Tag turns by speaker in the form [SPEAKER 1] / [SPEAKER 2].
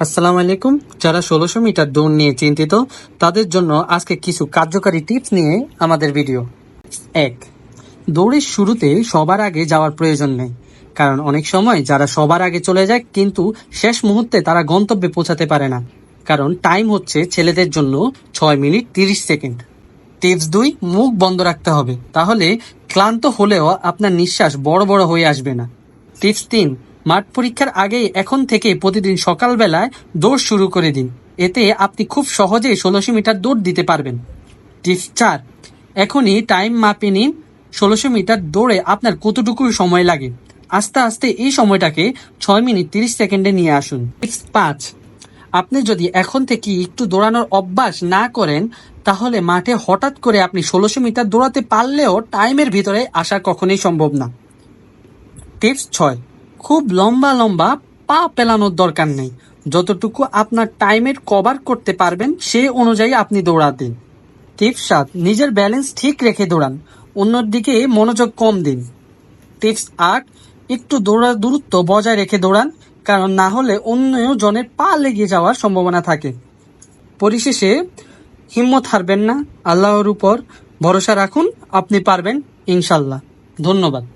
[SPEAKER 1] আসসালামু আলাইকুম। যারা ষোলোশো মিটার দৌড় নিয়ে চিন্তিত, তাদের জন্য আজকে কিছু কার্যকারী টিপস নিয়ে আমাদের ভিডিও। এক, দৌড়ের শুরুতে সবার আগে যাওয়ার প্রয়োজন নেই। কারণ অনেক সময় যারা সবার আগে চলে যায়, কিন্তু শেষ মুহূর্তে তারা গন্তব্যে পৌঁছাতে পারে না। কারণ টাইম হচ্ছে ছেলেদের জন্য ছয় মিনিট তিরিশ সেকেন্ড। টিপস দুই, মুখ বন্ধ রাখতে হবে। তাহলে ক্লান্ত হলেও আপনার নিঃশ্বাস বড় বড় হয়ে আসবে না। টিপস তিন মাঠ পরীক্ষার আগেই এখন থেকে প্রতিদিন সকালবেলায় দৌড় শুরু করে দিন। এতে আপনি খুব সহজেই ষোলোশো মিটার দৌড় দিতে পারবেন। টিপস চার, এখনই টাইম মাপে নিন। ষোলোশো মিটার দৌড়ে আপনার কতটুকু সময় লাগে? আস্তে আস্তে এই সময়টাকে ছয় মিনিট তিরিশ সেকেন্ডে নিয়ে আসুন। টিপস পাঁচ, আপনি যদি এখন থেকে একটু দৌড়ানোর অভ্যাস না করেন, তাহলে মাঠে হঠাৎ করে আপনি ষোলোশো মিটার দৌড়াতে পারলেও টাইমের ভিতরে আসা কখনোই সম্ভব না। টিপস ছয় খুব লম্বা লম্বা পা পেলানোর দরকার নেই। যতটুকু আপনার টাইমের কভার করতে পারবেন, সে অনুযায়ী আপনি দৌড়াতেন টিপস সাত, নিজের ব্যালেন্স ঠিক রেখে দৌড়ান। অন্যর দিকে মনোযোগ কম দিন। টিপস আট, একটু দৌড়ার দূরত্ব বজায় রেখে দৌড়ান, কারণ না হলে অন্য জনের পা লেগে যাওয়ার সম্ভাবনা থাকে। পরিশেষে, হিম্মত হারবেন না। আল্লাহর উপর ভরসা রাখুন, আপনি পারবেন, ইনশাল্লাহ। ধন্যবাদ।